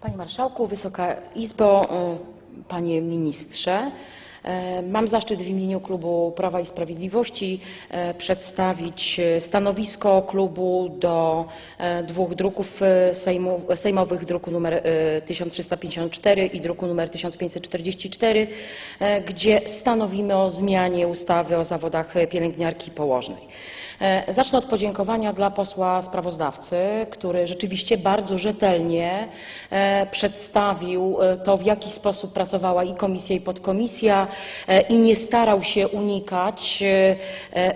Panie Marszałku, Wysoka Izbo, y, Panie Ministrze. E, Mam zaszczyt w imieniu klubu Prawa i Sprawiedliwości e, przedstawić stanowisko klubu do dwóch druków sejmu, sejmowych, druku nr e, 1354 i druku nr 1544, e, gdzie stanowimy o zmianie ustawy o zawodach pielęgniarki położnej. E, Zacznę od podziękowania dla posła sprawozdawcy, który rzeczywiście bardzo rzetelnie e, przedstawił e, to, w jaki sposób pracowała i komisja, i podkomisja i nie starał się unikać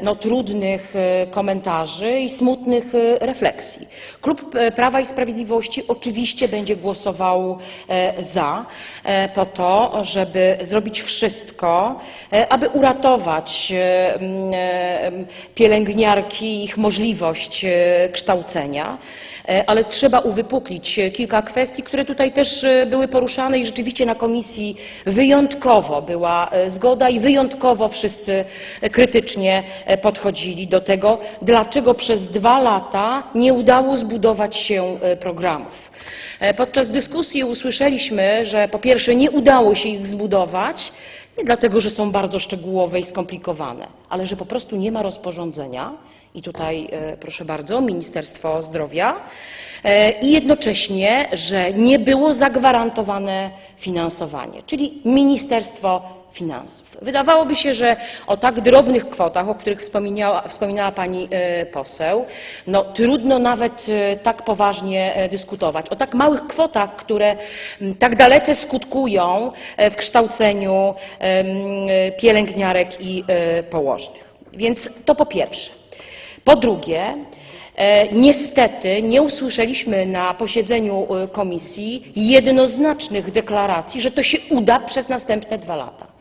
no, trudnych komentarzy i smutnych refleksji. Klub Prawa i Sprawiedliwości oczywiście będzie głosował za po to, żeby zrobić wszystko, aby uratować m, pielęgniarki ich możliwość e, kształcenia. E, Ale trzeba uwypuklić e, kilka kwestii, które tutaj też były poruszane i rzeczywiście na komisji wyjątkowo była zgoda i wyjątkowo wszyscy krytycznie podchodzili do tego, dlaczego przez dwa lata nie udało zbudować się programów. Podczas dyskusji usłyszeliśmy, że po pierwsze nie udało się ich zbudować, nie dlatego, że są bardzo szczegółowe i skomplikowane, ale że po prostu nie ma rozporządzenia. I tutaj e, proszę bardzo, Ministerstwo Zdrowia. E, I jednocześnie, że nie było zagwarantowane finansowanie, czyli Ministerstwo Finansów. Wydawałoby się, że o tak drobnych kwotach, o których wspominała, pani e, poseł, no, trudno nawet e, tak poważnie e, dyskutować. O tak małych kwotach, które tak dalece skutkują w kształceniu pielęgniarek i położnych. Więc to po pierwsze. Po drugie, niestety nie usłyszeliśmy na posiedzeniu komisji jednoznacznych deklaracji, że to się uda przez następne dwa lata.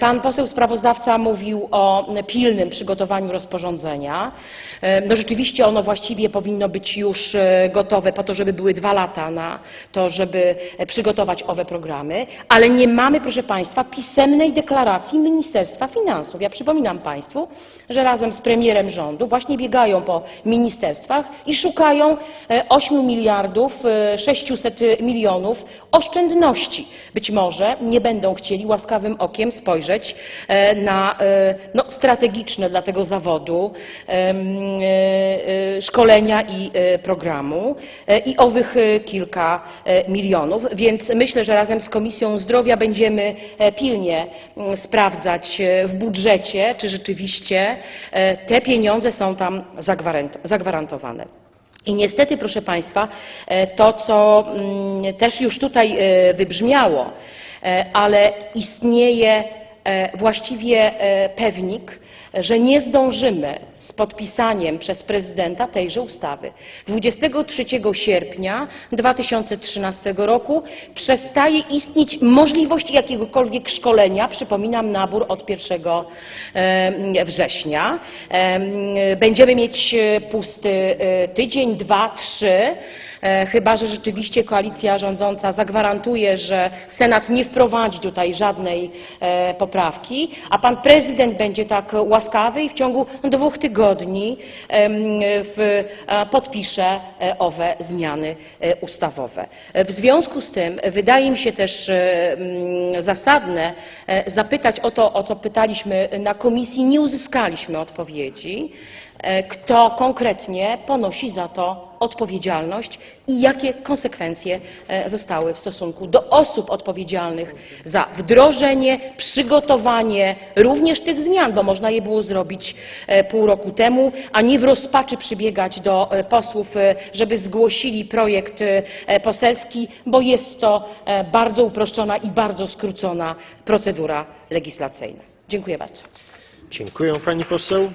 Pan poseł sprawozdawca mówił o pilnym przygotowaniu rozporządzenia. E, No rzeczywiście ono właściwie powinno być już e, gotowe po to, żeby były dwa lata na to, żeby e, przygotować owe programy, ale nie mamy, proszę Państwa, pisemnej deklaracji Ministerstwa Finansów. Ja przypominam Państwu, że razem z premierem rządu właśnie biegają po ministerstwach i szukają e, 8 miliardów e, 600 milionów oszczędności. Być może nie będą chcieli łaskawym okiem spojrzeć e, na e, no, strategiczne dla tego zawodu e, szkolenia i programu i owych kilka milionów. Więc myślę, że razem z Komisją Zdrowia będziemy pilnie sprawdzać w budżecie, czy rzeczywiście te pieniądze są tam zagwarant- zagwarantowane. I niestety, proszę Państwa, to, co też już tutaj wybrzmiało, ale istnieje e, właściwie e, pewnik, że nie zdążymy z podpisaniem przez prezydenta tejże ustawy. 23 sierpnia 2013 roku przestaje istnieć możliwość jakiegokolwiek szkolenia. Przypominam, nabór od 1 e, września. E, Będziemy mieć e, pusty e, tydzień, dwa, trzy. E, Chyba, że rzeczywiście koalicja rządząca zagwarantuje, że Senat nie wprowadzi tutaj żadnej e, poprawki, a pan prezydent będzie tak łaskawy i w ciągu dwóch tygodni e, podpisze owe zmiany ustawowe. W związku z tym wydaje mi się też mm, zasadne zapytać o to, o co pytaliśmy na komisji, nie uzyskaliśmy odpowiedzi. E, Kto konkretnie ponosi za to odpowiedzialność i jakie konsekwencje e, zostały w stosunku do osób odpowiedzialnych za wdrożenie, przygotowanie również tych zmian, bo można je było zrobić e, pół roku temu, a nie w rozpaczy przybiegać do posłów, żeby zgłosili projekt poselski, bo jest to bardzo uproszczona i bardzo skrócona procedura legislacyjna. Dziękuję bardzo. Dziękuję pani poseł.